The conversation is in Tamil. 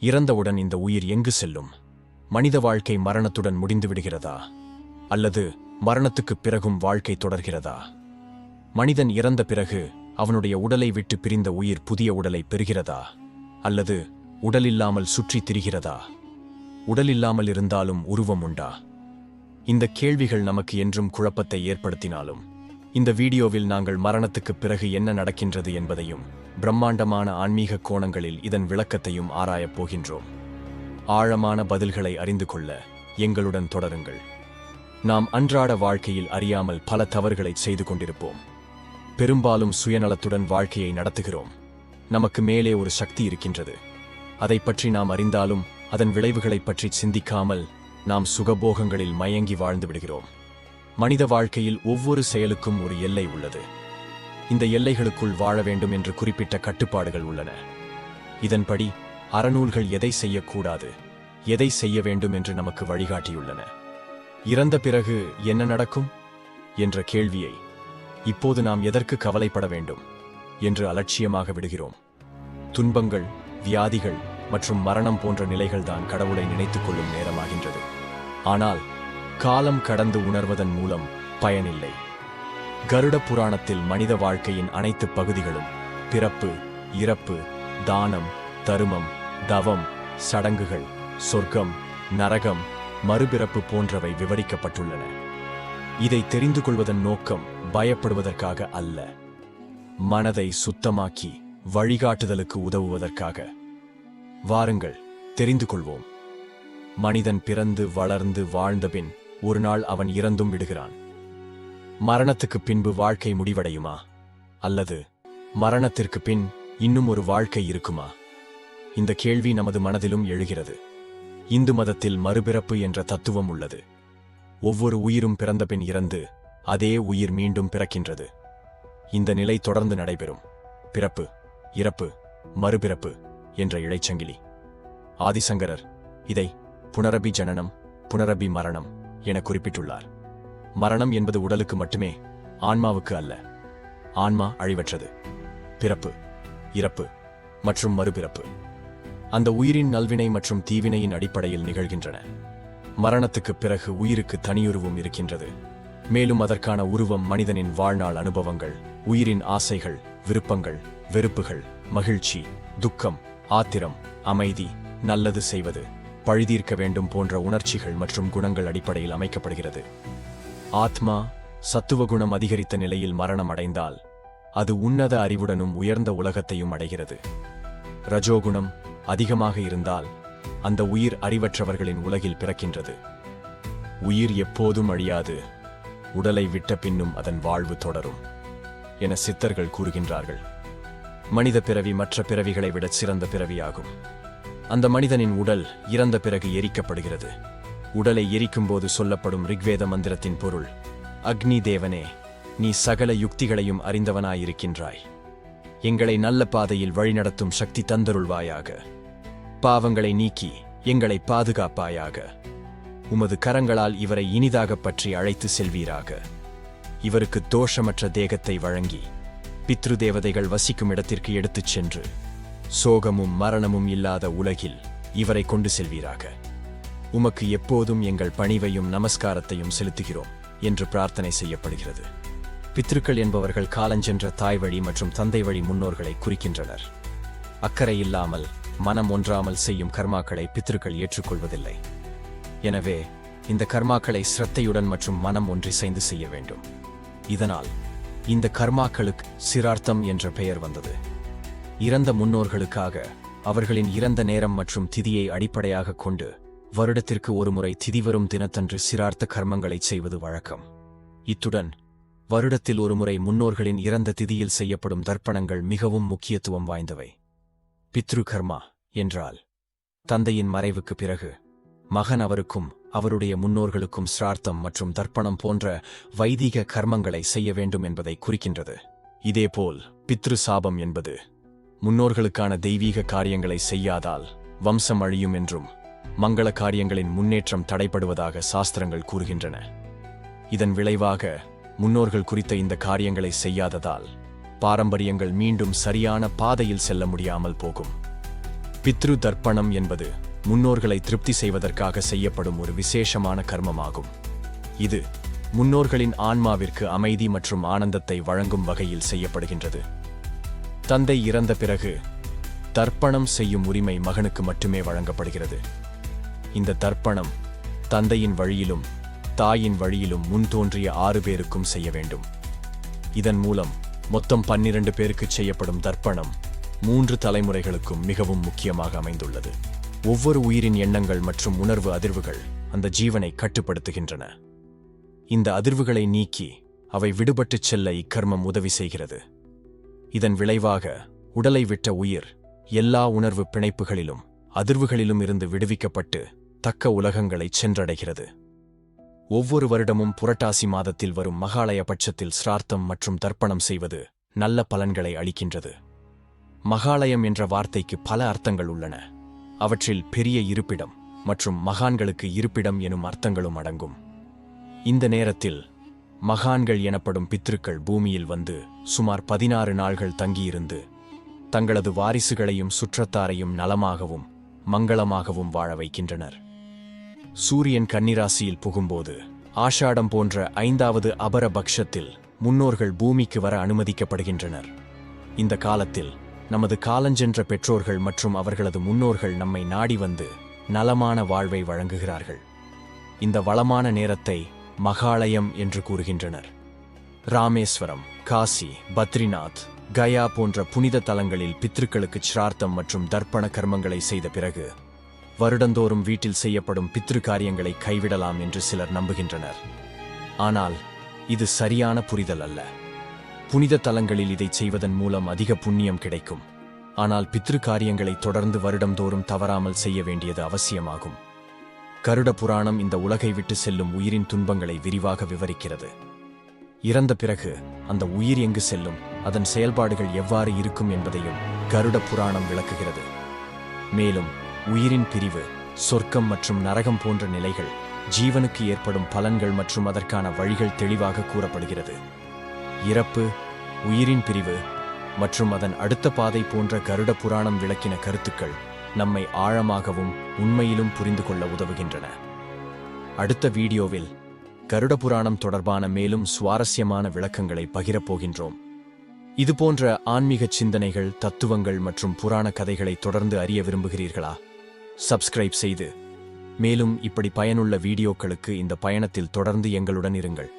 இறந்தவுடன் இந்த உயிர் எங்கு செல்லும்? மனித வாழ்க்கை மரணத்துடன் முடிந்து விடுகிறதா அல்லது மரணத்துக்குப் பிறகும் வாழ்க்கை தொடர்கிறதா? மனிதன் இறந்த பிறகு அவனுடைய உடலை விட்டு பிரிந்த உயிர் புதிய உடலை பெறுகிறதா? அல்லது உடலில்லாமல் சுற்றித் திரிகிறதா? உடலில்லாமல் இருந்தாலும் உருவம் உண்டா? இந்த கேள்விகள் நமக்கு என்றும் குழப்பத்தை ஏற்படுத்தினாலும் இந்த வீடியோவில் நாங்கள் மரணத்துக்குப் பிறகு என்ன நடக்கின்றது என்பதையும் பிரம்மாண்டமான ஆன்மீக கோணங்களில் இதன் விளக்கத்தையும் ஆராயப் போகின்றோம். ஆழமான பதில்களை அறிந்து கொள்ள எங்களுடன் தொடருங்கள். நாம் அன்றாட வாழ்க்கையில் அறியாமல் பல தவறுகளை செய்து கொண்டிருப்போம். பெரும்பாலும் சுயநலத்துடன் வாழ்க்கையை நடத்துகிறோம். நமக்கு மேலே ஒரு சக்தி இருக்கின்றது. அதை பற்றி நாம் அறிந்தாலும் அதன் விளைவுகளைப் பற்றி சிந்திக்காமல் நாம் சுகபோகங்களில் மயங்கி வாழ்ந்து விடுகிறோம். மனித வாழ்க்கையில் ஒவ்வொரு செயலுக்கும் ஒரு எல்லை உள்ளது. இந்த எல்லைகளுக்குள் வாழ வேண்டும் என்று குறிப்பிட்ட கட்டுப்பாடுகள் உள்ளன. இதன்படி அறநூல்கள் எதை செய்யக்கூடாது எதை செய்ய வேண்டும் என்று நமக்கு வழிகாட்டியுள்ளன. இறந்த பிறகு என்ன நடக்கும்? என்ற கேள்வியை இப்போது நாம் எதற்கு கவலைப்பட வேண்டும் என்று அலட்சியமாக விடுகிறோம். துன்பங்கள் வியாதிகள் மற்றும் மரணம் போன்ற நிலைகள்தான் கடவுளை நினைத்துக் கொள்ளும் நேரமாகின்றது. ஆனால் காலம் கடந்து உணர்வதன் மூலம் பயனில்லை. கருட புராணத்தில் மனித வாழ்க்கையின் அனைத்து பகுதிகளும் பிறப்பு இறப்பு தானம் தருமம் தவம் சடங்குகள் சொர்க்கம் நரகம் மறுபிறப்பு போன்றவை விவரிக்கப்பட்டுள்ளன. இதை தெரிந்து கொள்வதன் நோக்கம் பயப்படுவதற்காக அல்ல. மனதை சுத்தமாக்கி வழிகாட்டுதலுக்கு உதவுவதற்காக. வாருங்கள் தெரிந்து கொள்வோம். மனிதன் பிறந்து வளர்ந்து வாழ்ந்தபின் ஒரு நாள் அவன் இறந்தும் விடுகிறான். மரணத்துக்குப் பின்பு வாழ்க்கை முடிவடையுமா? அல்லது மரணத்திற்கு பின் இன்னும் ஒரு வாழ்க்கை இருக்குமா? இந்த கேள்வி நமது மனதிலும் எழுகிறது. இந்து மதத்தில் மறுபிறப்பு என்ற தத்துவம் உள்ளது. ஒவ்வொரு உயிரும் பிறந்தபின் இறந்து அதே உயிர் மீண்டும் பிறக்கின்றது. இந்த நிலை தொடர்ந்து நடைபெறும். பிறப்பு இறப்பு மறுபிறப்பு என்ற இழைச்சங்கிலி ஆதிசங்கரர் இதை புனரபி ஜனனம் புனரபி மரணம் என குறிப்பிட்டுள்ளார். மரணம் என்பது உடலுக்கு மட்டுமே ஆன்மாவுக்கு அல்ல. ஆன்மா அழிவற்றது. பிறப்பு இறப்பு மற்றும் மறுபிறப்பு. அந்த உயிரின் நல்வினை மற்றும் தீவினையின் அடிப்படையில் நிகழ்கின்றன. மரணத்துக்குப் பிறகு உயிருக்கு தனியுருவம் இருக்கின்றது. மேலும் அதற்கான உருவம் மனிதனின் வாழ்நாள் அனுபவங்கள் உயிரின் ஆசைகள் விருப்பங்கள் வெறுப்புகள் மகிழ்ச்சி துக்கம் ஆத்திரம் அமைதி நல்லது செய்வது பழிதீர்க்க வேண்டும் போன்ற உணர்ச்சிகள் மற்றும் குணங்கள் அடிப்படையில் அமைக்கப்படுகிறது. ஆத்மா சத்துவ குணம் அதிகரித்த நிலையில் மரணம் அடைந்தால் அது உன்னத அறிவுடனும் உயர்ந்த உலகத்தையும் அடைகிறது. ரஜோகுணம் அதிகமாக இருந்தால் அந்த உயிர் அறிவற்றவர்களின் உலகில் பிறக்கின்றது. உயிர் எப்போதும் அழியாது உடலை விட்ட பின்னும் அதன் வாழ்வு தொடரும் என சித்தர்கள் கூறுகின்றார்கள். மனித பிறவி மற்ற பிறவிகளை விட சிறந்த பிறவியாகும். அந்த மனிதனின் உடல் இறந்த பிறகு எரிக்கப்படுகிறது. உடலை எரிக்கும்போது சொல்லப்படும் ரிக்வேத மந்திரத்தின் பொருள். அக்னி தேவனே நீ சகல யுக்திகளையும் அறிந்தவனாயிருக்கின்றாய். எங்களை நல்ல பாதையில் வழிநடத்தும் சக்தி தந்தருள்வாயாக. பாவங்களை நீக்கி எங்களை பாதுகாப்பாயாக. உமது கரங்களால் இவரை இனிதாகப் பற்றி அழைத்து செல்வீராக. இவருக்கு தோஷமற்ற தேகத்தை வழங்கி பித்ரு தேவதைகள் வசிக்கும் இடத்திற்கு எடுத்துச் சென்று சோகமும் மரணமும் இல்லாத உலகில் இவரை கொண்டு செல்வீராக. உமக்கு எப்போதும் எங்கள் பணிவையும் நமஸ்காரத்தையும் செலுத்துகிறோம் என்று பிரார்த்தனை செய்யப்படுகிறது. பித்ருக்கள் என்பவர்கள் காலஞ்சென்ற தாய் வழி மற்றும் தந்தை வழி முன்னோர்களை குறிக்கின்றனர். அக்கறை இல்லாமல் மனம் ஒன்றாமல் செய்யும் கர்மாக்களை பித்ருக்கள் ஏற்றுக்கொள்வதில்லை. எனவே இந்த கர்மாக்களை சிரத்தையுடன் மற்றும் மனம் ஒன்றிசைந்து செய்ய வேண்டும். இதனால் இந்த கர்மாக்களுக்கு சிரார்த்தம் என்ற பெயர் வந்தது. இறந்த முன்னோர்களுக்காக அவர்களின் இறந்த நேரம் மற்றும் திதியை அடிப்படையாக கொண்டு வருடத்திற்கு ஒருமுறை திதி வரும் தினத்தன்று சிரார்த்த கர்மங்களை செய்வது வழக்கம். இத்துடன் வருடத்தில் ஒருமுறை முன்னோர்களின் இறந்த திதியில் செய்யப்படும் தர்ப்பணங்கள் மிகவும் முக்கியத்துவம் வாய்ந்தவை. பித்ரு கர்மா என்றால் தந்தையின் மறைவுக்கு பிறகு மகன் அவருக்கும் அவருடைய முன்னோர்களுக்கும் சிரார்த்தம் மற்றும் தர்ப்பணம் போன்ற வைதிக கர்மங்களை செய்ய வேண்டும் என்பதை குறிக்கின்றது. இதேபோல் பித்ரு சாபம் என்பது முன்னோர்களுக்கான தெய்வீக காரியங்களை செய்யாதால் வம்சம் அழியும் என்றும் மங்கள காரியங்களின் முன்னேற்றம் தடைப்படுவதாக சாஸ்திரங்கள் கூறுகின்றன. இதன் விளைவாக முன்னோர்கள் குறித்த இந்த காரியங்களை செய்யாததால் பாரம்பரியங்கள் மீண்டும் சரியான பாதையில் செல்ல முடியாமல் போகும். பித்ரு தர்ப்பணம் என்பது முன்னோர்களை திருப்தி செய்வதற்காக செய்யப்படும் ஒரு விசேஷமான கர்மமாகும். இது முன்னோர்களின் ஆன்மாவிற்கு அமைதி மற்றும் ஆனந்தத்தை வழங்கும் வகையில் செய்யப்படுகின்றது. தந்தை இறந்த பிறகு தர்ப்பணம் செய்யும் உரிமை மகனுக்கு மட்டுமே வழங்கப்படுகிறது. இந்த தர்ப்பணம் தந்தையின் வழியிலும் தாயின் வழியிலும் முன் தோன்றிய ஆறு பேருக்கும் செய்ய வேண்டும். இதன் மூலம் மொத்தம் பன்னிரண்டு பேருக்கு செய்யப்படும் தர்ப்பணம் மூன்று தலைமுறைகளுக்கும் மிகவும் முக்கியமாக அமைந்துள்ளது. ஒவ்வொரு உயிரின் எண்ணங்கள் மற்றும் உணர்வு அதிர்வுகள் அந்த ஜீவனை கட்டுப்படுத்துகின்றன. இந்த அதிர்வுகளை நீக்கி அவை விடுபட்டுச் செல்ல இக்கர்மம் உதவி செய்கிறது. இதன் விளைவாக உடலை விட்ட உயிர் எல்லா உணர்வு பிணைப்புகளிலும் அதிர்வுகளிலும் இருந்து விடுவிக்கப்பட்டு தக்க உலகங்களை சென்றடைகிறது. ஒவ்வொரு வருடமும் புரட்டாசி மாதத்தில் வரும் மகாலய பட்சத்தில் சிரார்த்தம் மற்றும் தர்ப்பணம் செய்வது நல்ல பலன்களை அளிக்கின்றது. மகாலயம் என்ற வார்த்தைக்கு பல அர்த்தங்கள் உள்ளன. அவற்றில் பெரிய இருப்பிடம் மற்றும் மகான்களுக்கு இருப்பிடம் எனும் அர்த்தங்களும் அடங்கும். இந்த நேரத்தில் மகான்கள் எனப்படும் பித்ருக்கள் பூமியில் வந்து சுமார் பதினாறு நாள்கள் தங்கியிருந்து தங்களது வாரிசுகளையும் சுற்றத்தாரையும் நலமாகவும் மங்களமாகவும் வாழ வைக்கின்றனர். சூரியன் கன்னிராசியில் புகும்போது ஆஷாடம் போன்ற ஐந்தாவது அபர பக்ஷத்தில் முன்னோர்கள் பூமிக்கு வர அனுமதிக்கப்படுகின்றனர். இந்த காலத்தில் நமது காலஞ்சென்ற பெற்றோர்கள் மற்றும் அவர்களது முன்னோர்கள் நம்மை நாடி வந்து நலமான வாழ்வை வழங்குகிறார்கள். இந்த வளமான நேரத்தை மகாலயம் என்று கூறுகின்றனர். ராமேஸ்வரம் காசி பத்ரிநாத் கயா போன்ற புனித தலங்களில் பித்ருக்களுக்கு சிரார்த்தம் மற்றும் தர்ப்பண கர்மங்களை செய்த பிறகு வருடந்தோறும் வீட்டில் செய்யப்படும் பித்ரு காரியங்களை கைவிடலாம் என்று சிலர் நம்புகின்றனர். ஆனால் இது சரியான புரிதல் அல்ல. புனித தலங்களில் இதை செய்வதன் மூலம் அதிக புண்ணியம் கிடைக்கும். ஆனால் பித்ரு காரியங்களை தொடர்ந்து வருடந்தோறும் தவறாமல் செய்ய வேண்டியது அவசியமாகும். கருட புராணம் இந்த உலகை விட்டு செல்லும் உயிரின் துன்பங்களை விரிவாக விவரிக்கிறது. இறந்த பிறகு அந்த உயிர் எங்கு செல்லும் அதன் செயல்பாடுகள் எவ்வாறு இருக்கும் என்பதையும் கருட புராணம் விளக்குகிறது. மேலும் உயிரின் பிரிவு சொர்க்கம் மற்றும் நரகம் போன்ற நிலைகள் ஜீவனுக்கு ஏற்படும் பலன்கள் மற்றும் அதற்கான வழிகள் தெளிவாக கூறப்படுகிறது. இறப்பு உயிரின் பிரிவு மற்றும் அதன் அடுத்த பாதை போன்ற கருட புராணம் விளக்கின கருத்துக்கள் நம்மை ஆழமாகவும் உண்மையிலும் புரிந்து கொள்ள உதவுகின்றன. அடுத்த வீடியோவில் கருட புராணம் தொடர்பான மேலும் சுவாரஸ்யமான விளக்கங்களை பகிரப்போகின்றோம் இதுபோன்ற ஆன்மீக சிந்தனைகள் தத்துவங்கள் மற்றும் புராண கதைகளை தொடர்ந்து அறிய விரும்புகிறீர்களா? சப்ஸ்கிரைப் செய்து. மேலும் இப்படி பயனுள்ள வீடியோக்களுக்கு இந்த பயணத்தில் தொடர்ந்து எங்களுடன் இருங்கள்.